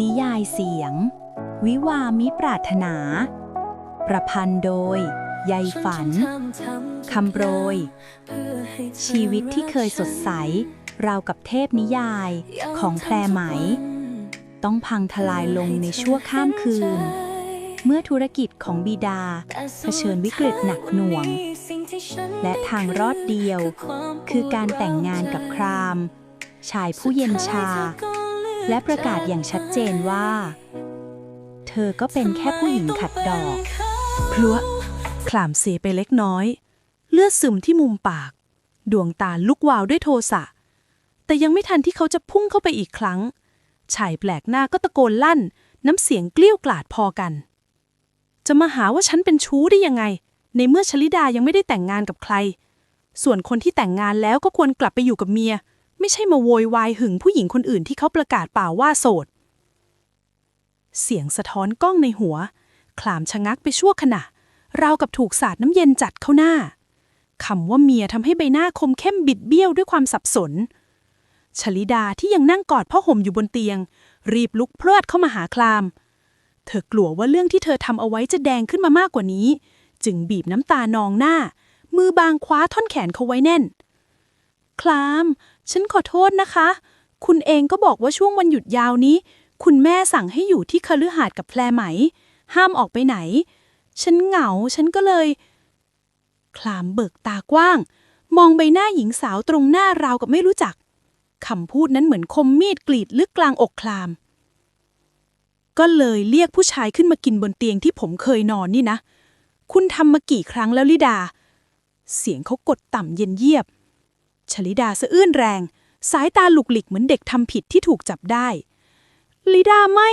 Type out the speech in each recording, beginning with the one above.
นิยายเสียง วิวามิปรารถนา ประพันธ์โดยใยฝัน คำโปรย ชีวิตที่เคยสดใส ราวกับเทพนิยายของแพรไหม ต้องพังทลายลงในชั่วข้ามคืน เมื่อธุรกิจของบิดาเผชิญวิกฤตหนักหน่วง และทางรอดเดียว คือการแต่งงานกับคราม ชายผู้เย็นชา และประกาศอย่างชัดเจนว่า เธอก็เป็นแค่ผู้หญิงขัดดอก พลัวขลามเสียไปเล็กน้อย เลือดซึมที่มุมปาก ดวงตาลุกวาวด้วยโทสะ แต่ยังไม่ทันที่เขาจะพุ่งเข้าไปอีกครั้งชายแปลกหน้าก็ตะโกนลั่น น้ำเสียงเกลี้ยวกล่อดพอกัน จะมาหาว่าฉันเป็นชู้ได้ยังไง ในเมื่อชลิดายังไม่ได้แต่งงานกับใคร ส่วนคนที่แต่งงานแล้วก็ควรกลับไปอยู่กับเมีย ไม่ใช่มาโวยวายหึงผู้หญิงคนอื่นที่เขาประกาศเปล่าว่าโสด เสียงสะท้อนกล้องในหัวขลามชะงักไปชั่วขณะ ราวกับถูกสาดน้ำเย็นจัดเข้าหน้าคำว่าเมียทำให้ใบหน้าคมเข้มบิดเบี้ยวด้วยความสับสน ชลิดาที่ยังนั่งกอดพ่อห่มอยู่บนเตียง รีบลุกพลิดเข้ามาหาคลาม เธอกลัวว่าเรื่องที่เธอทำเอาไว้จะแดงขึ้นมามากกว่านี้ จึงบีบน้ำตานองหน้า มือบางคว้าท่อนแขนเขาไว้แน่น คลาม ฉันขอโทษนะคะ คุณเองก็บอกว่าช่วงวันหยุดยาวนี้ คุณแม่สั่งให้อยู่ที่คฤหาสน์กับแพรไหม ห้ามออกไปไหน ฉันเหงา ฉันก็เลย คลามเบิกตากว้าง มองใบหน้าหญิงสาวตรงหน้าราวกับไม่รู้จักคำพูดนั้นเหมือนคมมีดกรีดลึกกลางอกคลาม ก็เลยเรียกผู้ชายขึ้นมากินบนเตียงที่ผมเคยนอนนี่นะ คุณทำมากี่ครั้งแล้วลิดา เสียงเขากดต่ำเย็นเยียบ ชลิดาสะอื้นแรง สายตาหลุกหลิกเหมือนเด็กทำผิดที่ถูกจับได้ ลิดาไม่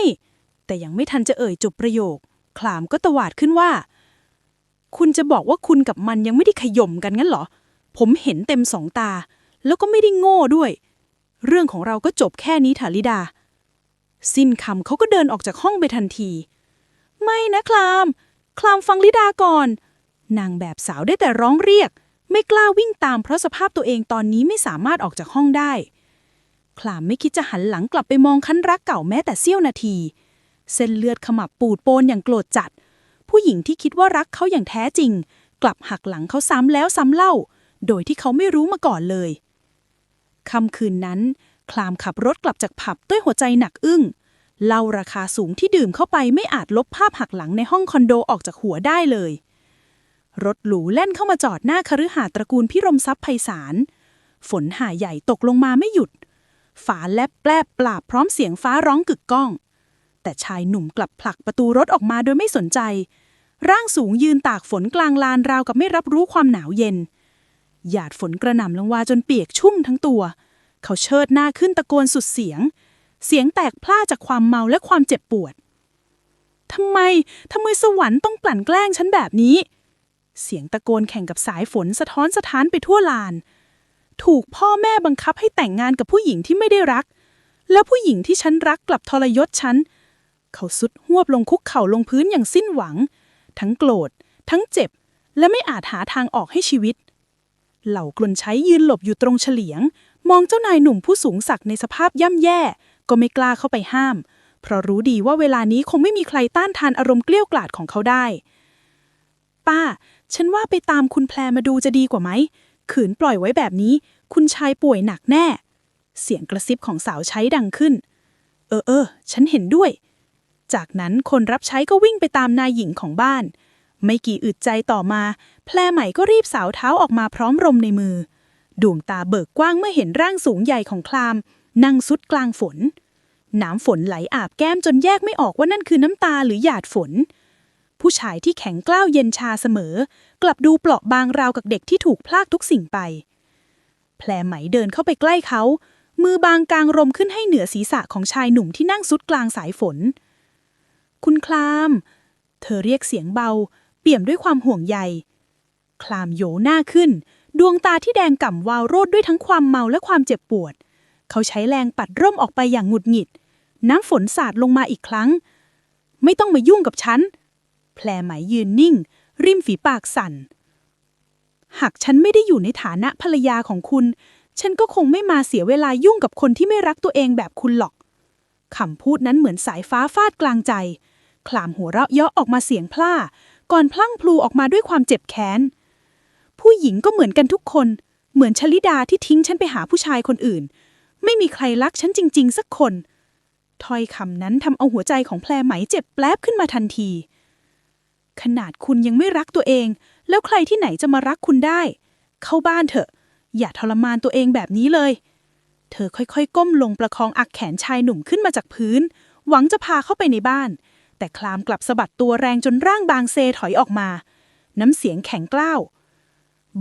แต่ยังไม่ทันจะเอ่ยจบประโยค คลามก็ตวาดขึ้นว่า คุณจะบอกว่าคุณกับมันยังไม่ได้ขย่มกันงั้นเหรอ ผมเห็นเต็มสองตา แล้วก็ไม่ได้โง่ด้วย เรื่องของเราก็จบแค่นี้ถาลิดา สิ้นคำเขาก็เดินออกจากห้องไปทันที ไม่นะคลาม คลามฟังลิดาก่อน นางแบบสาวได้แต่ร้องเรียก ไม่กล้าวิ่งตามเพราะสภาพตัวเองตอนนี้ไม่สามารถออกจากห้องได้ คลามไม่คิดจะหันหลังกลับไปมองคันรักเก่าแม้แต่เสี้ยวนาที เส้นเลือดขมับปูดโปนอย่างโกรธจัด ผู้หญิงที่คิดว่ารักเขาอย่างแท้จริง กลับหักหลังเขาซ้ำแล้วซ้ำเล่า โดยที่เขาไม่รู้มาก่อนเลยค่ำคืนนั้น คลามขับรถกลับจากผับด้วยหัวใจหนักอึ้งเล้าราคาสูงที่ดื่มเข้าไปไม่อาจลบภาพหักหลังในห้องคอนโดออกจากหัวได้เลย รถหรูแล่นเข้ามาจอดหน้าคฤหาสน์ตระกูลพิรมทรัพย์ไพศาล ฝนหาใหญ่ตกลงมาไม่หยุด ฝาแลบแปลบปราบพร้อมเสียงฟ้าร้องกึกก้อง แต่ชายหนุ่มกลับผลักประตูรถออกมาโดยไม่สนใจ ร่างสูงยืนตากฝนกลางลานราวกับไม่รับรู้ความหนาวเย็น หยาดฝนกระหน่ำลงมาจนเปียกชุ่มทั้งตัว เขาเชิดหน้าขึ้นตะโกนสุดเสียง เสียงแตกพล่าจากความเมาและความเจ็บปวดทำไม ทำไมสวรรค์ต้องกลั่นแกล้งฉันแบบนี้ เสียงตะโกนแข่งกับสายฝนสะท้อนสะท้านไปทั่วลาน ถูกพ่อแม่บังคับให้แต่งงานกับผู้หญิงที่ไม่ได้รัก แล้วผู้หญิงที่ฉันรักกลับทรยศฉัน เขาสุดหวบลงคุกเข่าลงพื้นอย่างสิ้นหวัง ทั้งโกรธ ทั้งเจ็บ และไม่อาจหาทางออกให้ชีวิต เหล่ากลนใช้ยืนหลบอยู่ตรงเฉลียง มองเจ้านายหนุ่มผู้สูงศักดิ์ในสภาพย่ำแย่ ก็ไม่กล้าเข้าไปห้าม เพราะรู้ดีว่าเวลานี้คงไม่มีใครต้านทานอารมณ์เกลี้ยวกล่อดของเขาได้ ป้า ฉันว่าไปตามคุณแพรมาดูจะดีกว่าไหม ขืนปล่อยไว้แบบนี้ คุณชายป่วยหนักแน่ เสียงกระซิบของสาวใช้ดังขึ้น เออเออ ฉันเห็นด้วย จากนั้นคนรับใช้ก็วิ่งไปตามนายหญิงของบ้าน ไม่กี่อึดใจต่อมา แพรใหม่ก็รีบสาวเท้าออกมาพร้อมรมในมือ ดวงตาเบิกกว้างเมื่อเห็นร่างสูงใหญ่ของคลาม นั่งซุดกลางฝน น้ำฝนไหลอาบแก้มจนแยกไม่ออกว่านั่นคือน้ำตาหรือหยาดฝน ผู้ชายที่แข็งกล้าวเย็นชาเสมอ กลับดูเปราะบางราวกับเด็กที่ถูกพลากทุกสิ่งไป แพรไหมเดินเข้าไปใกล้เขา มือบางกลางรมขึ้นให้เหนือศีรษะของชายหนุ่มที่นั่งซุดกลางสายฝน คุณคลาม เธอเรียกเสียงเบา เปี่ยมด้วยความห่วงใย คลามโยหน้าขึ้น ดวงตาที่แดงก่ำวาวโรดด้วยทั้งความเมาและความเจ็บปวด เขาใช้แรงปัดร่มออกไปอย่างหงุดหงิด น้ำฝนสาดลงมาอีกครั้ง ไม่ต้องมายุ่งกับฉัน แพรไหมยืนนิ่ง ริมฝีปากสั่น หากฉันไม่ได้อยู่ในฐานะภรรยาของคุณ ฉันก็คงไม่มาเสียเวลายุ่งกับคนที่ไม่รักตัวเองแบบคุณหรอกคำพูดนั้นเหมือนสายฟ้าฟาดกลางใจ คลามหัวเราะเยาะออกมาเสียงพล่า ก่อนพลั่งพลูออกมาด้วยความเจ็บแค้น ผู้หญิงก็เหมือนกันทุกคน เหมือนชลิดาที่ทิ้งฉันไปหาผู้ชายคนอื่น ไม่มีใครรักฉันจริง ๆ สักคนถ้อยคำนั้นทำเอาหัวใจของแพรไหมเจ็บแปลบขึ้นมาทันที ขนาดคุณยังไม่รักตัวเอง แล้วใครที่ไหนจะมารักคุณได้ เข้าบ้านเถอะ อย่าทรมานตัวเองแบบนี้เลย เธอค่อยๆ ก้มลงประคองอักแขนชายหนุ่มขึ้นมาจากพื้น หวังจะพาเข้าไปในบ้าน แต่คลามกลับสะบัดตัวแรงจนร่างบางเซถอยออกมา น้ำเสียงแข็งกล้าว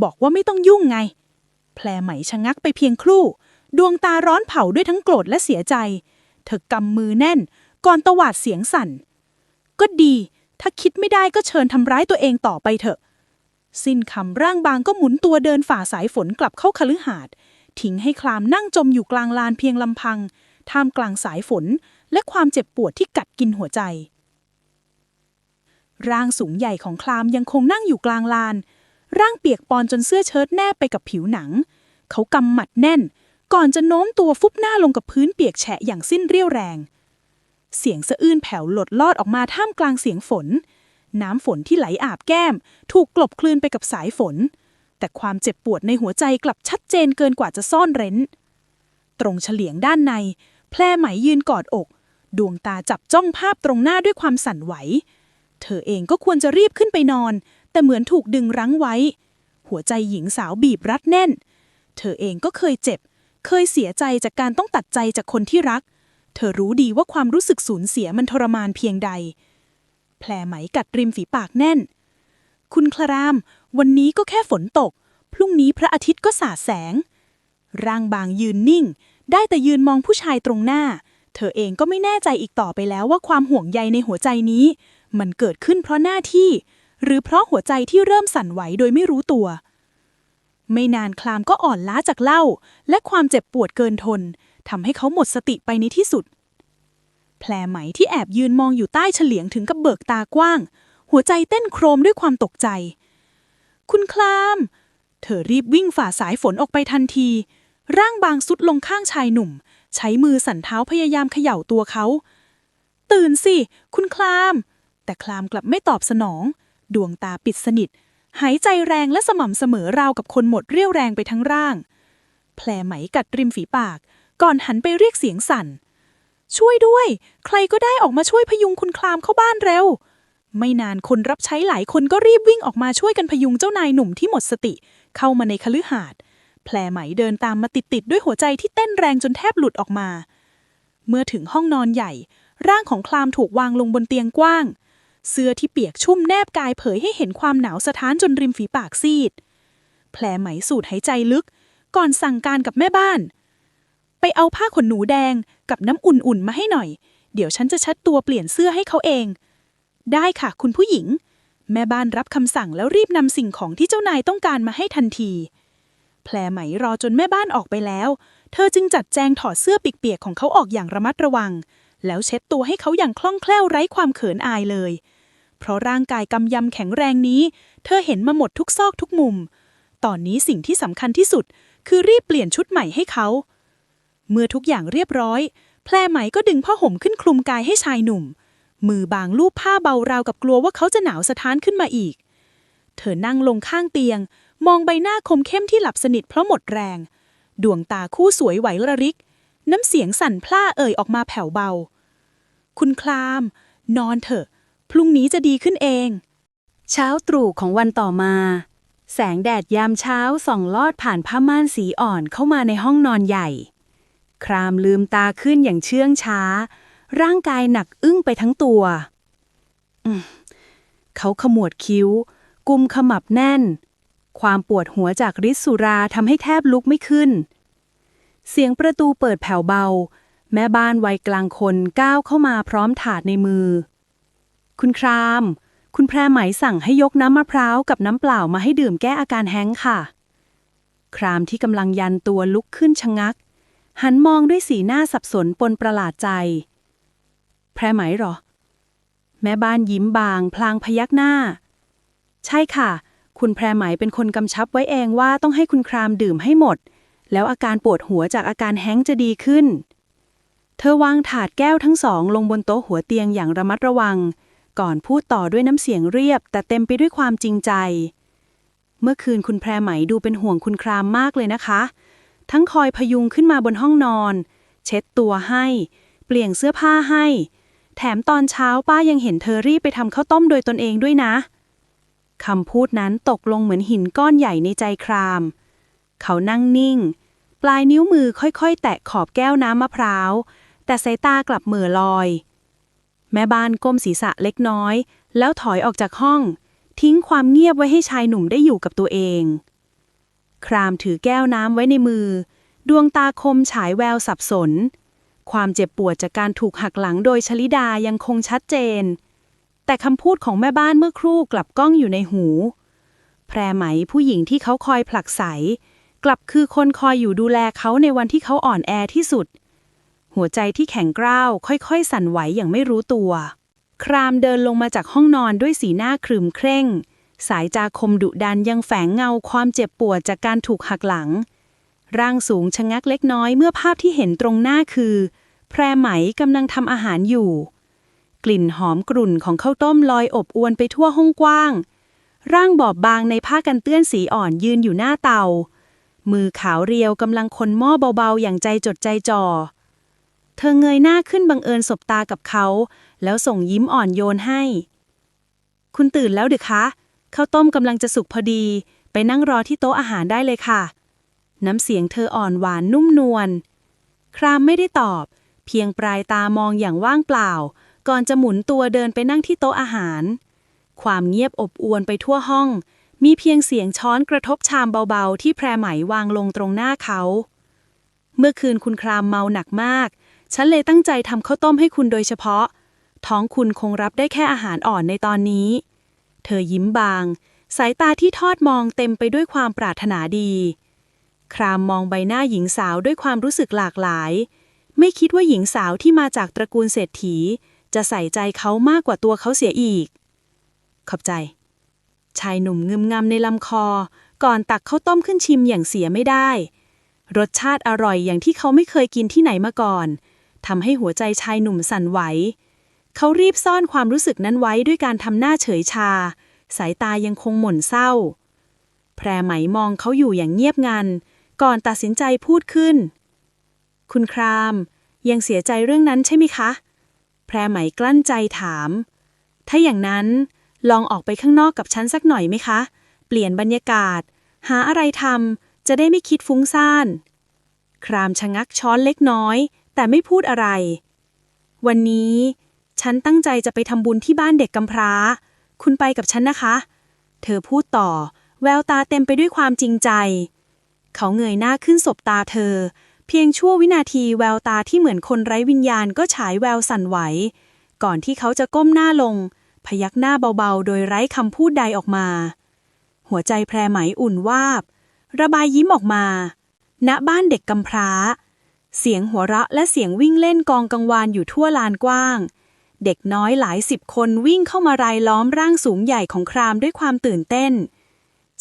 บอกว่าไม่ต้องยุ่งไง แพรไหมชะงักไปเพียงครู่ ดวงตาร้อนเผาด้วยทั้งโกรธและเสียใจ เธอกำมือแน่น ก่อนตวาดเสียงสั่น ก็ดี ถ้าคิดไม่ได้ก็เชิญทำร้ายตัวเองต่อไปเถอะ สิ้นคำร่างบางก็หมุนตัวเดินฝ่าสายฝนกลับเข้าคฤหาสน์ทิ้งให้คลามนั่งจมอยู่กลางลานเพียงลำพัง ท่ามกลางสายฝนและความเจ็บปวดที่กัดกินหัวใจ ร่างสูงใหญ่ของคลามยังคงนั่งอยู่กลางลาน ร่างเปียกปอนจนเสื้อเชิ้ตแนบไปกับผิวหนัง เขากำหมัดแน่น ก่อนจะโน้มตัวฟุบหน้าลงกับพื้นเปียกแฉะอย่างสิ้นเรี่ยวแรง เสียงสะอื้นแผ่วหลดลอดออกมาท่ามกลางเสียงฝน น้ำฝนที่ไหลอาบแก้ม ถูกกลบคลืนไปกับสายฝน แต่ความเจ็บปวดในหัวใจกลับชัดเจนเกินกว่าจะซ่อนเร้น ตรงเฉลียงด้านใน แพร่ไหมยืนกอดอก ดวงตาจับจ้องภาพตรงหน้าด้วยความสั่นไหว เธอเองก็ควรจะรีบขึ้นไปนอน แต่เหมือนถูกดึงรั้งไว้ หัวใจหญิงสาวบีบรัดแน่น เธอเองก็เคยเจ็บ เคยเสียใจจากการต้องตัดใจจากคนที่รัก เธอรู้ดีว่าความรู้สึกสูญเสียมันทรมานเพียงใด แผลไหมกัดริมฝีปากแน่น คุณคลาราม วันนี้ก็แค่ฝนตก พรุ่งนี้พระอาทิตย์ก็สาดแสง ร่างบางยืนนิ่ง ได้แต่ยืนมองผู้ชายตรงหน้า เธอเองก็ไม่แน่ใจอีกต่อไปแล้วว่าความห่วงใยในหัวใจนี้ มันเกิดขึ้นเพราะหน้าที่ หรือเพราะหัวใจที่เริ่มสั่นไหวโดยไม่รู้ตัว ไม่นานคลามก็อ่อนล้าจากเหล้าและความเจ็บปวดเกินทน ทำให้เขาหมดสติไปในที่สุด แผลไหมที่แอบยืนมองอยู่ใต้เฉลียงถึงกับเบิกตากว้าง หัวใจเต้นโครมด้วยความตกใจ คุณคลาม เธอรีบวิ่งฝ่าสายฝนออกไปทันที ร่างบางสุดลงข้างชายหนุ่ม ใช้มือสั่นเท้าพยายามเขย่าตัวเขา ตื่นสิ คุณคลาม แต่คลามกลับไม่ตอบสนอง ดวงตาปิดสนิทหายใจแรงและสม่ำเสมอราวกับคนหมดเรี่ยวแรงไปทั้งร่าง แผลไหมกัดริมฝีปาก ก่อนหันไปเรียกเสียงสั่น ช่วยด้วย ใครก็ได้ออกมาช่วยพยุงคุณคลามเข้าบ้านเร็ว ไม่นานคนรับใช้หลายคนก็รีบวิ่งออกมาช่วยกันพยุงเจ้านายหนุ่มที่หมดสติ เข้ามาในคฤหาสน์แผลไหมเดินตามมาติดๆด้วยหัวใจที่เต้นแรงจนแทบหลุดออกมา เมื่อถึงห้องนอนใหญ่ ร่างของคลามถูกวางลงบนเตียงกว้าง เสื้อที่เปียกชุ่มแนบกายเผยให้เห็นความหนาวสะท้านจนริมฝีปากซีด แผลไหมสูดหายใจลึก ก่อนสั่งการกับแม่บ้าน ไปเอาผ้าขนหนูแดงกับน้ำอุ่นๆมาให้หน่อย เดี๋ยวฉันจะชัดตัวเปลี่ยนเสื้อให้เขาเอง ได้ค่ะ คุณผู้หญิง แม่บ้านรับคำสั่งแล้วรีบนำสิ่งของที่เจ้านายต้องการมาให้ทันทีแผลไหมรอจนแม่บ้านออกไปแล้ว เธอจึงจัดแจงถอดเสื้อปเปียกๆของเขาออกอย่างระมัดระวัง แล้วเช็ดตัวให้เขาอย่างคล่องแคล่วไร้ความเขินอายเลย เพราะร่างกายกำยำแข็งแรงนี้ เธอเห็นมาหมดทุกซอกทุกมุม ตอนนี้สิ่งที่สำคัญที่สุด คือรีบเปลี่ยนชุดใหม่ให้เขาเเมื่อทุกอย่างเรียบร้อย แพรไหมก็ดึงผ้าห่มขึ้นคลุมกายให้ชายหนุ่ม มือบางลูบผ้าเบาราวกับกลัวว่าเขาจะหนาวสะท้านขึ้นมาอีก เธอนั่งลงข้างเตียง มองใบหน้าคมเข้มที่หลับสนิทเพราะหมดแรง ดวงตาคู่สวยไหวระริก น้ำเสียงสั่นพล่าเอ่ยออกมาแผ่วเบา คุณคลาม นอนเถอะ พรุ่งนี้จะดีขึ้นเอง เช้าตรู่ของวันต่อมาแสงแดดยามเช้าส่องลอดผ่านผ้าม่านสีอ่อนเข้ามาในห้องนอนใหญ่ ครามลืมตาขึ้นอย่างเชื่องช้า ร่างกายหนักอึ้งไปทั้งตัว เขาขมวดคิ้ว กุมขมับแน่น ความปวดหัวจากฤทธิ์สุราทำให้แทบลุกไม่ขึ้น เสียงประตูเปิดแผ่วเบา แม่บ้านวัยกลางคนก้าวเข้ามาพร้อมถาดในมือ คุณคราม คุณแพรไหมสั่งให้ยกน้ำมะพร้าวกับน้ำเปล่ามาให้ดื่มแก้อาการแห้งค่ะ ครามที่กำลังยันตัวลุกขึ้นชะงัก หันมองด้วยสีหน้าสับสนปนประหลาดใจ แพรไหมเหรอ แม่บ้านยิ้มบาง พลางพยักหน้า ใช่ค่ะ คุณแพรไหมเป็นคนกำชับไว้เองว่าต้องให้คุณครามดื่มให้หมด แล้วอาการปวดหัวจากอาการแห้งจะดีขึ้น เธอวางถาดแก้วทั้งสองลงบนโต๊ะหัวเตียงอย่างระมัดระวัง ก่อนพูดต่อด้วยน้ำเสียงเรียบ แต่เต็มไปด้วยความจริงใจ เมื่อคืนคุณแพรไหมดูเป็นห่วงคุณครามมากเลยนะคะ ทั้งคอยพยุงขึ้นมาบนห้องนอน เช็ดตัวให้ เปลี่ยนเสื้อผ้าให้ แถมตอนเช้าป้ายังเห็นเธอรีบไปทำข้าวต้มโดยตนเองด้วยนะคำพูดนั้นตกลงเหมือนหินก้อนใหญ่ในใจคราม เขานั่งนิ่ง ปลายนิ้วมือค่อยๆ แตะขอบแก้วน้ำมะพร้าว แต่สายตากลับเหม่อลอย แม่บ้านก้มศีรษะเล็กน้อย แล้วถอยออกจากห้อง ทิ้งความเงียบไว้ให้ชายหนุ่มได้อยู่กับตัวเอง ครามถือแก้วน้ำไว้ในมือ ดวงตาคมฉายแววสับสน ความเจ็บปวดจากการถูกหักหลังโดยชลิดายังคงชัดเจน แต่คำพูดของแม่บ้านเมื่อครู่กลับก้องอยู่ในหู แพรไหมผู้หญิงที่เขาคอยผลักไส กลับคือคนคอยอยู่ดูแลเขาในวันที่เขาอ่อนแอที่สุด หัวใจที่แข็งกร้าวค่อยๆ สั่นไหวอย่างไม่รู้ตัว ครามเดินลงมาจากห้องนอนด้วยสีหน้าครึมเคร่ง สายจาคมดุดันยังแฝงเงาความเจ็บปวดจากการถูกหักหลัง ร่างสูงชะงักเล็กน้อยเมื่อภาพที่เห็นตรงหน้าคือ แพรไหมกำลังทำอาหารอยู่ กลิ่นหอมกรุ่นของข้าวต้มลอยอบอวนไปทั่วห้องกว้าง ร่างบอบบางในผ้ากันเปื้อนสีอ่อนยืนอยู่หน้าเตา มือขาวเรียวกำลังคนหม้อเบาๆอย่างใจจดใจจ่อเธอเงยหน้าขึ้นบังเอิญสบตากับเขา แล้วส่งยิ้มอ่อนโยนให้ คุณตื่นแล้วหรือคะ ข้าวต้มกำลังจะสุกพอดี ไปนั่งรอที่โต๊ะอาหารได้เลยค่ะ น้ำเสียงเธออ่อนหวานนุ่มนวล ครามไม่ได้ตอบ เพียงปลายตามองอย่างว่างเปล่า ก่อนจะหมุนตัวเดินไปนั่งที่โต๊ะอาหาร ความเงียบอบอวนไปทั่วห้อง มีเพียงเสียงช้อนกระทบชามเบาๆ ที่แพรไหมวางลงตรงหน้าเขา เมื่อคืนคุณครามเมาหนักมาก ฉันเลยตั้งใจทำข้าวต้มให้คุณโดยเฉพาะ ท้องคุณคงรับได้แค่อาหารอ่อนในตอนนี้ เธอยิ้มบาง สายตาที่ทอดมองเต็มไปด้วยความปรารถนาดี ครามมองใบหน้าหญิงสาวด้วยความรู้สึกหลากหลาย ไม่คิดว่าหญิงสาวที่มาจากตระกูลเศรษฐี จะใส่ใจเขามากกว่าตัวเขาเสียอีก ขอบใจ ชายหนุ่มงึมงำในลำคอ ก่อนตักข้าวต้มขึ้นชิมอย่างเสียไม่ได้ รสชาติอร่อยอย่างที่เขาไม่เคยกินที่ไหนมาก่อนทำให้หัวใจชายหนุ่มสั่นไหว เขารีบซ่อนความรู้สึกนั้นไว้ด้วยการทำหน้าเฉยชา สายตายังคงหม่นเศร้า แพรไหมมองเขาอยู่อย่างเงียบงัน ก่อนตัดสินใจพูดขึ้น คุณคราม ยังเสียใจเรื่องนั้นใช่ไหมคะ แพรไหมกลั้นใจถาม ถ้าอย่างนั้นลองออกไปข้างนอกกับฉันสักหน่อยไหมคะ เปลี่ยนบรรยากาศ หาอะไรทำจะได้ไม่คิดฟุ้งซ่าน ครามชะงักช้อนเล็กน้อย แต่ไม่พูดอะไร วันนี้ ฉันตั้งใจจะไปทำบุญที่บ้านเด็กกำพร้า คุณไปกับฉันนะคะ เธอพูดต่อ แววตาเต็มไปด้วยความจริงใจ เขาเงยหน้าขึ้นสบตาเธอ เพียงชั่ววินาทีแววตาที่เหมือนคนไร้วิญญาณก็ฉายแววสั่นไหว ก่อนที่เขาจะก้มหน้าลง พยักหน้าเบาๆ โดยไร้คำพูดใดออกมา หัวใจแพรไหมอุ่นวาบ ระบายยิ้มออกมา ณบ้านเด็กกำพร้า เสียงหัวเราะและเสียงวิ่งเล่นกองกังวานอยู่ทั่วลานกว้าง เด็กน้อยหลายสิบคนวิ่งเข้ามารายล้อมร่างสูงใหญ่ของครามด้วยความตื่นเต้น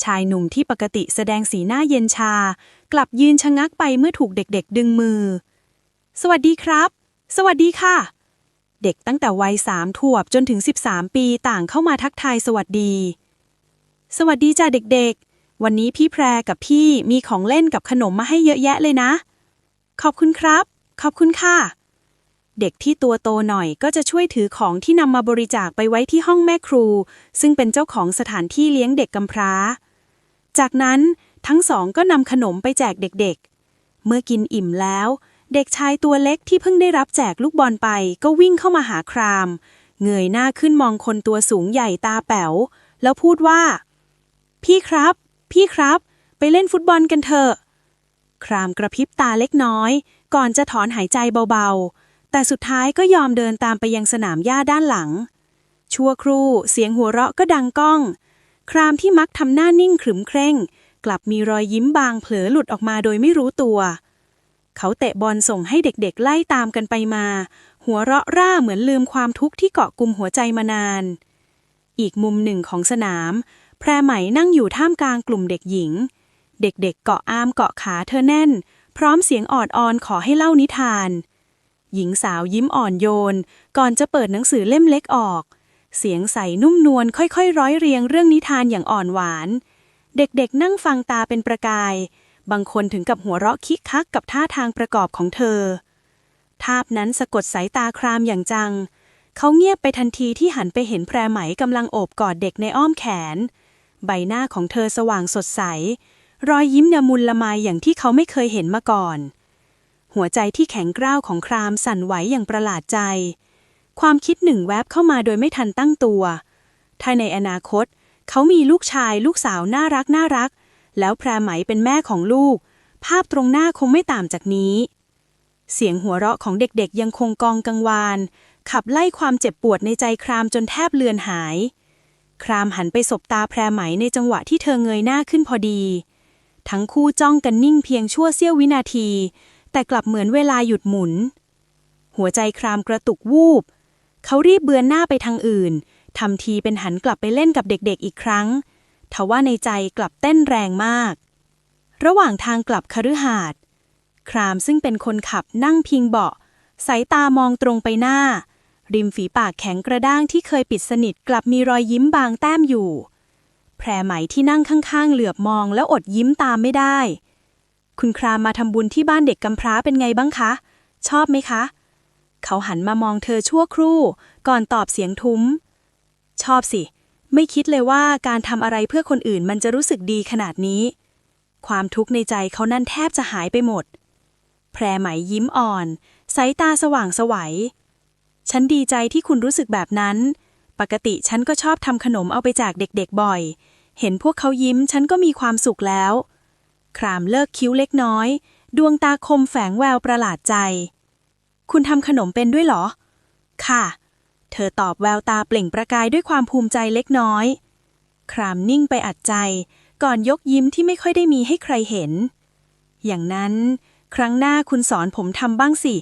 ชายหนุ่มที่ปกติแสดงสีหน้าเย็นชา กลับยืนชะงักไปเมื่อถูกเด็กๆ ดึงมือ สวัสดีครับ สวัสดีค่ะ เด็กตั้งแต่วัยสามขวบจนถึง 13 ปีต่างเข้ามาทักทายสวัสดี สวัสดีจ้าเด็กๆ วันนี้พี่แพรกับพี่มีของเล่นกับขนมมาให้เยอะแยะเลยนะ ขอบคุณครับ ขอบคุณค่ะ ด็กที่ตัวโตหน่อยก็จะช่วยถือของที่นำมาบริจาคไปไว้ที่ห้องแม่ครู ซึ่งเป็นเจ้าของสถานที่เลี้ยงเด็กกำพร้า จากนั้นทั้งสองก็นำขนมไปแจกเด็กๆ เมื่อกินอิ่มแล้ว เด็กชายตัวเล็กที่เพิ่งได้รับแจกลูกบอลไปก็วิ่งเข้ามาหาคราม เงยหน้าขึ้นมองคนตัวสูงใหญ่ตาแป๋ว แล้วพูดว่า พี่ครับ พี่ครับ ไปเล่นฟุตบอลกันเถอะ ครามกระพริบตาเล็กน้อย ก่อนจะถอนหายใจเบาๆ แต่สุดท้ายก็ยอมเดินตามไปยังสนามหญ้าด้านหลัง ชั่วครู่เสียงหัวเราะก็ดังก้อง ครามที่มักทำหน้านิ่งขรึมเคร่ง กลับมีรอยยิ้มบางเผลอหลุดออกมาโดยไม่รู้ตัว เขาเตะบอลส่งให้เด็กๆไล่ตามกันไปมา หัวเราะร่าเหมือนลืมความทุกข์ที่เกาะกลุ่มหัวใจมานาน อีกมุมหนึ่งของสนาม แพรไหมนั่งอยู่ท่ามกลางกลุ่มเด็กหญิง เด็กๆเกาะอามเกาะขาเธอแน่น พร้อมเสียงออดออนขอให้เล่านิทาน หญิงสาวยิ้มอ่อนโยน ก่อนจะเปิดหนังสือเล่มเล็กออก เสียงใสนุ่มนวลค่อยๆ ร้อยเรียงเรื่องนิทานอย่างอ่อนหวาน เด็กๆ นั่งฟังตาเป็นประกาย บางคนถึงกับหัวเราะคิกคักกับท่าทางประกอบของเธอ ภาพนั้นสะกดสายตาครามอย่างจัง เขาเงียบไปทันทีที่หันไปเห็นแพรไหมกำลังโอบกอดเด็กในอ้อมแขน ใบหน้าของเธอสว่างสดใส รอยยิ้มละมุนละไมอย่างที่เขาไม่เคยเห็นมาก่อน หัวใจที่แข็งกร้าวของครามสั่นไหวอย่างประหลาดใจ ความคิดหนึ่งแวบเข้ามาโดยไม่ทันตั้งตัว ถ้าในอนาคต เขามีลูกชายลูกสาวน่ารักน่ารัก แล้วแพรไหมเป็นแม่ของลูก ภาพตรงหน้าคงไม่ต่างจากนี้ เสียงหัวเราะของเด็กๆยังคงกองกังวาน ขับไล่ความเจ็บปวดในใจครามจนแทบเลือนหาย ครามหันไปสบตาแพรไหมในจังหวะที่เธอเงยหน้าขึ้นพอดี ทั้งคู่จ้องกันนิ่งเพียงชั่วเสี้ยววินาที แต่กลับเหมือนเวลาหยุดหมุน หัวใจครามกระตุกวูบ เขารีบเบือนหน้าไปทางอื่นทำทีเป็นหันกลับไปเล่นกับเด็กๆอีกครั้ง ทว่าในใจกลับเต้นแรงมาก ระหว่างทางกลับคฤหาสน์ครามซึ่งเป็นคนขับนั่งพิงเบาะ สายตามองตรงไปหน้า ริมฝีปากแข็งกระด้างที่เคยปิดสนิทกลับมีรอยยิ้มบางแต้มอยู่ แพรไหมที่นั่งข้างๆ เหลือบมองแล้วอดยิ้มตามไม่ได้ คุณครามมาทำบุญที่บ้านเด็กกำพร้าเป็นไงบ้างคะ ชอบไหมคะ เขาหันมามองเธอชั่วครู่ ก่อนตอบเสียงทุ้ม ชอบสิ ไม่คิดเลยว่าการทำอะไรเพื่อคนอื่นมันจะรู้สึกดีขนาดนี้ ความทุกข์ในใจเขานั่นแทบจะหายไปหมด แพรไหมยิ้มอ่อน สายตาสว่างไสวัย ฉันดีใจที่คุณรู้สึกแบบนั้น ปกติฉันก็ชอบทำขนมเอาไปแจกเด็กๆบ่อย เห็นพวกเขายิ้มฉันก็มีความสุขแล้ว ครามเลิกคิ้วเล็กน้อย ดวงตาคมแฝงแววประหลาดใจ คุณทำขนมเป็นด้วยเหรอ ค่ะ เธอตอบแววตาเปล่งประกายด้วยความภูมิใจเล็กน้อย ครามนิ่งไปอัดใจ ก่อนยกยิ้มที่ไม่ค่อยได้มีให้ใครเห็น อย่างนั้น ครั้งหน้าคุณสอนผมทำบ้างสิ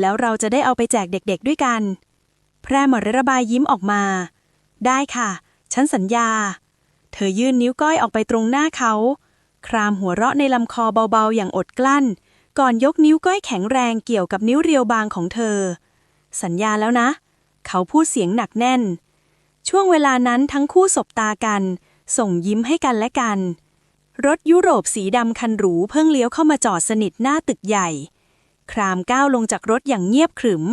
แล้วเราจะได้เอาไปแจกเด็กๆด้วยกัน แพร่หมอระบายยิ้มออกมา ได้ค่ะ ฉันสัญญา เธอยื่นนิ้วก้อยออกไปตรงหน้าเขา ครามหัวเราะในลำคอเบาๆ อย่างอดกลั้น ก่อนยกนิ้วก้อยแข็งแรงเกี่ยวกับนิ้วเรียวบางของเธอ สัญญาแล้วนะ เขาพูดเสียงหนักแน่น ช่วงเวลานั้นทั้งคู่สบตากัน ส่งยิ้มให้กันและกัน รถยุโรปสีดำคันหรูเพิ่งเลี้ยวเข้ามาจอดสนิทหน้าตึกใหญ่ ครามก้าวลงจากรถอย่างเงียบขรึม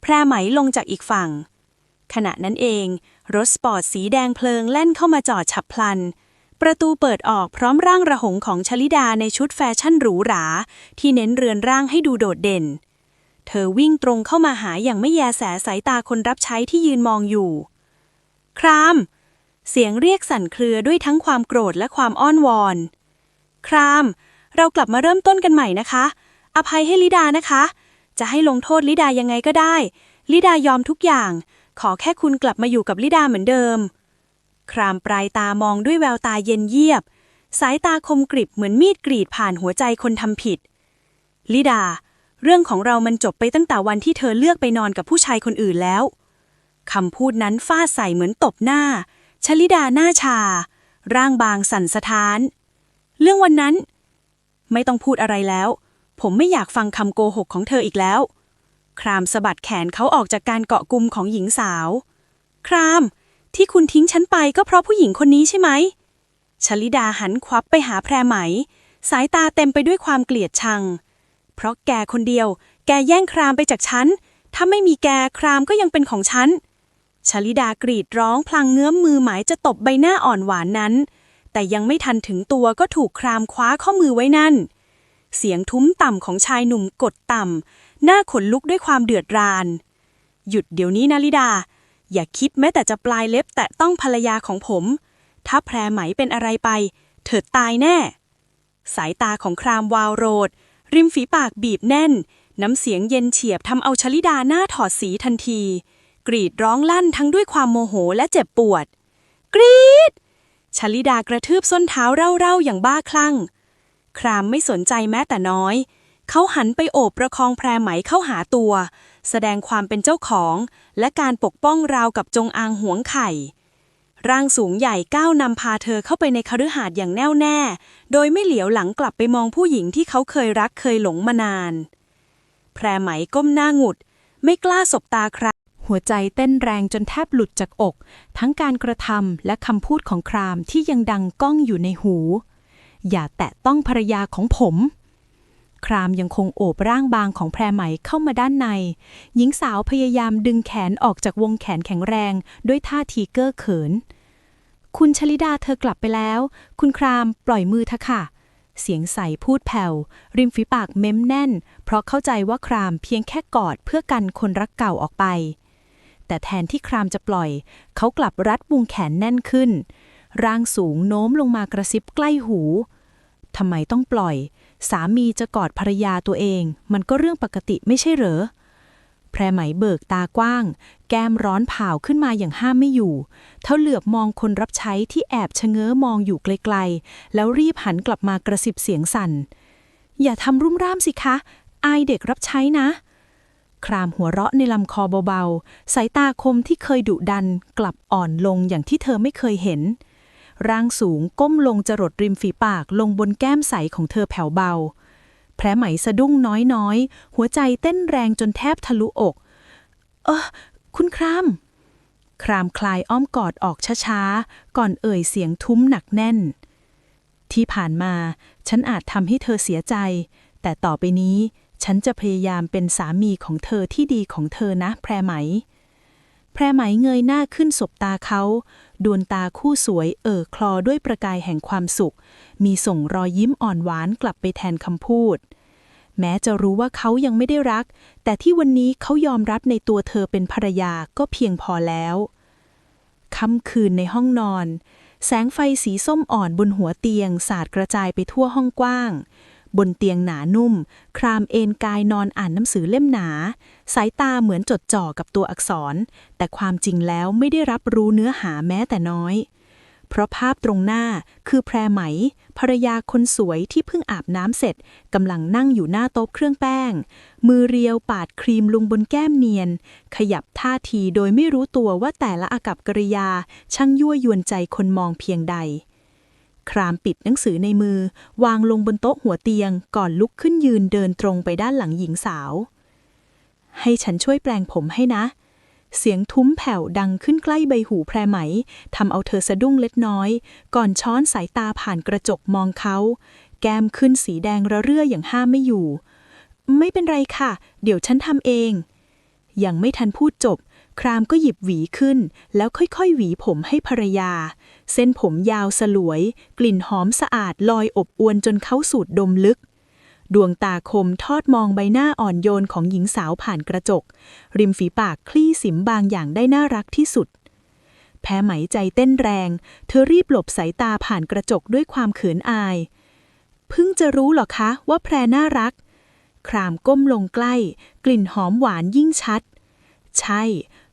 แพรไหมลงจากอีกฝั่ง ขณะนั้นเอง รถสปอร์ตสีแดงเพลิงแล่นเข้ามาจอดฉับพลัน ประตูเปิดออกพร้อมร่างระหงของชลิดาในชุดแฟชั่นหรูหรา ที่เน้นเรือนร่างให้ดูโดดเด่น เธอวิ่งตรงเข้ามาหาอย่างไม่แยแสสายตาคนรับใช้ที่ยืนมองอยู่ คราม เสียงเรียกสั่นเครือด้วยทั้งความโกรธและความอ้อนวอน คราม เรากลับมาเริ่มต้นกันใหม่นะคะ อภัยให้ลิดานะคะ จะให้ลงโทษลิดายังไงก็ได้ ลิดายอมทุกอย่าง ขอแค่คุณกลับมาอยู่กับลิดาเหมือนเดิม ครามปลายตามองด้วยแววตาเย็นเยียบ สายตาคมกริบเหมือนมีดกรีดผ่านหัวใจคนทำผิด ลิดา เรื่องของเรามันจบไปตั้งแต่วันที่เธอเลือกไปนอนกับผู้ชายคนอื่นแล้วคำพูดนั้นฟาดใส่เหมือนตบหน้า ชลิดาหน้าชา ร่างบางสั่นสะท้าน เรื่องวันนั้น ไม่ต้องพูดอะไรแล้ว ผมไม่อยากฟังคำโกหกของเธออีกแล้ว ครามสะบัดแขนเขาออกจากการเกาะกลุ่มของหญิงสาว คราม ที่คุณทิ้งฉันไปก็เพราะผู้หญิงคนนี้ใช่ไหม ชลิดาหันควับไปหาแพรไหม สายตาเต็มไปด้วยความเกลียดชัง เพราะแกคนเดียว แกแย่งครามไปจากฉัน ถ้าไม่มีแกครามก็ยังเป็นของฉัน ชลิดากรีดร้องพลางเงื้อมมือหมายจะตบใบหน้าอ่อนหวานนั้น แต่ยังไม่ทันถึงตัวก็ถูกครามคว้าข้อมือไว้นั่น เสียงทุ้มต่ำของชายหนุ่มกดต่ำหน้าขนลุกด้วยความเดือดราน หยุดเดี๋ยวนี้นะลิดา อย่าคิดแม้แต่จะปลายเล็บแตะต้องภรรยาของผม ถ้าแพรไหมเป็นอะไรไป เถิดตายแน่ สายตาของครามวาวโรด ริมฝีปากบีบแน่น น้ำเสียงเย็นเฉียบทำเอาชลิดาหน้าถอดสีทันที กรีดร้องลั่นทั้งด้วยความโมโหและเจ็บปวด กรีดชลิดากระทืบส้นเท้าเร่าๆอย่างบ้าคลั่ง ครามไม่สนใจแม้แต่น้อย เขาหันไปโอบประคองแพรไหมเข้าหาตัว แสดงความเป็นเจ้าของ และการปกป้องราวกับจงอางหวงไข่ ร่างสูงใหญ่ก้าวนำพาเธอเข้าไปในคฤหาสน์อย่างแน่วแน่ โดยไม่เหลียวหลังกลับไปมองผู้หญิงที่เขาเคยรักเคยหลงมานาน แพรไหมก้มหน้าหงุด ไม่กล้าสบตาใครหัวใจเต้นแรงจนแทบหลุดจากอก ทั้งการกระทำและคำพูดของครามที่ยังดังก้องอยู่ในหู อย่าแตะต้องภรรยาของผม ครามยังคงโอบร่างบางของแพรไหมเข้ามาด้านใน หญิงสาวพยายามดึงแขนออกจากวงแขนแข็งแรง ด้วยท่าทีเก้อเขิน คุณชลิดาเธอกลับไปแล้ว คุณครามปล่อยมือเธอะค่ะ เสียงใสพูดแผ่ว ริมฝีปากเม้มแน่น เพราะเข้าใจว่าครามเพียงแค่กอดเพื่อกันคนรักเก่าออกไป แต่แทนที่ครามจะปล่อย เขากลับรัดวงแขนแน่นขึ้น ร่างสูงโน้มลงมากระซิบใกล้หูทำไมต้องปล่อย สามีจะกอดภรรยาตัวเอง มันก็เรื่องปกติไม่ใช่เหรอ แพรไหมเบิกตากว้าง แก้มร้อนเผาขึ้นมาอย่างห้ามไม่อยู่ เท่าเหลือบมองคนรับใช้ที่แอบชะเง้อมองอยู่ไกลๆ แล้วรีบหันกลับมากระสิบเสียงสั่น อย่าทำรุ่มร่ามสิคะ อายเด็กรับใช้นะ ครามหัวเราะในลำคอเบาๆ สายตาคมที่เคยดุดัน กลับอ่อนลงอย่างที่เธอไม่เคยเห็น ร่างสูงก้มลงจรดริมฝีปากลงบนแก้มใสของเธอแผ่วเบาแผลไหมสะดุ้งน้อยๆ หัวใจเต้นแรงจนแทบทะลุอก เออ คุณคราม ครามคลายอ้อมกอดออกช้าๆ ก่อนเอ่ยเสียงทุ้มหนักแน่น ที่ผ่านมา ฉันอาจทำให้เธอเสียใจ แต่ต่อไปนี้ ฉันจะพยายามเป็นสามีของเธอที่ดีของเธอนะ แพรไหม แพรไหมเงยหน้าขึ้นสบตาเขา ดวงตาคู่สวยเอ่อคลอด้วยประกายแห่งความสุข มีส่งรอยยิ้มอ่อนหวานกลับไปแทนคำพูด แม้จะรู้ว่าเขายังไม่ได้รัก แต่ที่วันนี้เขายอมรับในตัวเธอเป็นภรรยาก็เพียงพอแล้วค่ำคืนในห้องนอน แสงไฟสีส้มอ่อนบนหัวเตียงสาดกระจายไปทั่วห้องกว้าง บนเตียงหนานุ่ม ครามเอนกายนอนอ่านหนังสือเล่มหนา สายตาเหมือนจดจ่อกับตัวอักษร แต่ความจริงแล้วไม่ได้รับรู้เนื้อหาแม้แต่น้อย เพราะภาพตรงหน้าคือแพรไหม ภรรยาคนสวยที่เพิ่งอาบน้ำเสร็จกำลังนั่งอยู่หน้าโต๊ะเครื่องแป้ง มือเรียวปาดครีมลงบนแก้มเนียน ขยับท่าทีโดยไม่รู้ตัวว่าแต่ละอากับกริยาช่างยั่วยวนใจคนมองเพียงใด ครามปิดหนังสือในมือ วางลงบนโต๊ะหัวเตียง ก่อนลุกขึ้นยืนเดินตรงไปด้านหลังหญิงสาว ให้ฉันช่วยแปลงผมให้นะ เสียงทุ้มแผ่วดังขึ้นใกล้ใบหูแพรไหมทำเอาเธอสะดุ้งเล็กน้อย ก่อนช้อนสายตาผ่านกระจกมองเขา แก้มขึ้นสีแดงระเรื่ออย่างห้ามไม่อยู่ ไม่เป็นไรค่ะ เดี๋ยวฉันทำเอง ยังไม่ทันพูดจบ ครามก็หยิบหวีขึ้น แล้วค่อยๆ หวีผมให้ภรรยา เส้นผมยาวสลวย กลิ่นหอมสะอาดลอยอบอวนจนเขาสูดดมลึก ดวงตาคมทอดมองใบหน้าอ่อนโยนของหญิงสาวผ่านกระจก ริมฝีปากคลี่สิมบางอย่างได้น่ารักที่สุด แพ้ไหมใจเต้นแรง เธอรีบหลบสายตาผ่านกระจกด้วยความเขินอาย เพิ่งจะรู้หรอคะว่าแพรน่ารัก ครามก้มลงใกล้ กลิ่นหอมหวานยิ่งชัด ใช่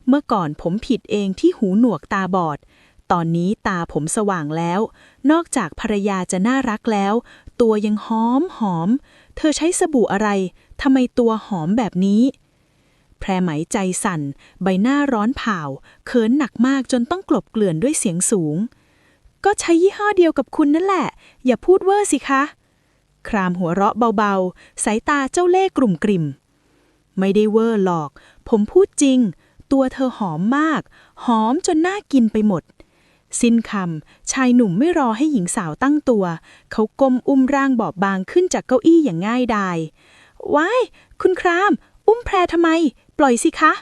เมื่อก่อนผมผิดเองที่หูหนวกตาบอด ตอนนี้ตาผมสว่างแล้ว นอกจากภรรยาจะน่ารักแล้ว ตัวยังหอมหอม เธอใช้สบู่อะไรทำไมตัวหอมแบบนี้ แพรไหมใจสั่น ใบหน้าร้อนเผาเขินหนักมากจนต้องกลบเกลื่อนด้วยเสียงสูง ก็ใช้ยี่ห้อเดียวกับคุณนั่นแหละ อย่าพูดเวอร์สิคะ ครามหัวเราะเบาๆ สายตาเจ้าเล่ห์กลุ่มกลิ่ม ไม่ได้เวอร์หรอก ผมพูดจริง ตัวเธอหอมมาก หอมจนน่ากินไปหมด สิ้นคำชายหนุ่มไม่รอให้หญิงสาวตั้งตัว เขาก้มอุ้มร่างบอบบางขึ้นจากเก้าอี้อย่างง่ายดายว้าย คุณคราม อุ้มแพรทำไม ปล่อยสิคะ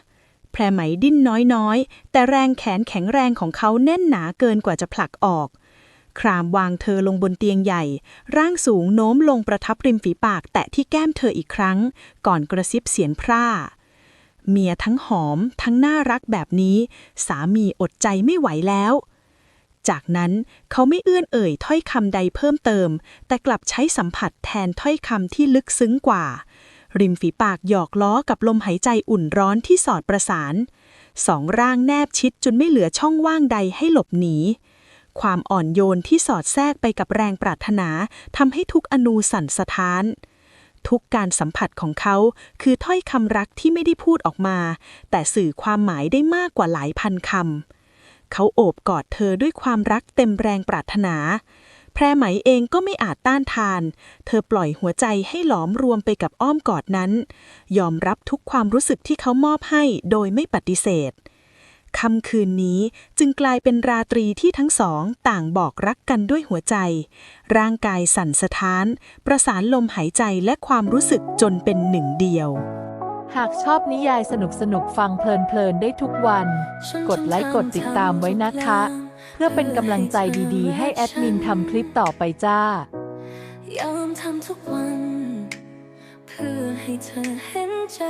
แพรไหมดิ้นน้อยๆ แต่แรงแขนแข็งแรงของเขาแน่นหนาเกินกว่าจะผลักออก ครามวางเธอลงบนเตียงใหญ่ ร่างสูงโน้มลงประทับริมฝีปากแตะที่แก้มเธออีกครั้ง ก่อนกระซิบเสียงพร่าเมียทั้งหอมทั้งน่ารักแบบนี้ สามีอดใจไม่ไหวแล้ว จากนั้นเขาไม่เอื้อนเอ่ยถ้อยคำใดเพิ่มเติม แต่กลับใช้สัมผัสแทนถ้อยคำที่ลึกซึ้งกว่า ริมฝีปากหยอกล้อกับลมหายใจอุ่นร้อนที่สอดประสาน สองร่างแนบชิดจนไม่เหลือช่องว่างใดให้หลบหนีความอ่อนโยนที่สอดแทรกไปกับแรงปรารถนาทำให้ทุกอนูสั่นสะท้าน ทุกการสัมผัสของเขาคือถ้อยคำรักที่ไม่ได้พูดออกมา แต่สื่อความหมายได้มากกว่าหลายพันคำ เขาโอบกอดเธอด้วยความรักเต็มแรงปรารถนา แพรไหมเองก็ไม่อาจต้านทาน เธอปล่อยหัวใจให้หลอมรวมไปกับอ้อมกอดนั้น ยอมรับทุกความรู้สึกที่เขามอบให้โดยไม่ปฏิเสธค่ำคืนนี้จึงกลายเป็นราตรีที่ทั้งสองต่างบอกรักกันด้วยหัวใจ ร่างกายสั่นสะท้าน ประสานลมหายใจและความรู้สึกจนเป็นหนึ่งเดียว หากชอบนิยายสนุกสนุกๆฟังเพลินๆได้ทุกวัน กดไลค์กดติดตามไว้นะคะ เพื่อเป็นกำลังใจดีๆ ให้แอดมินทำคลิปต่อไปจ้ายอมทำทุกวัน เพื่อให้เธอเห็นใจ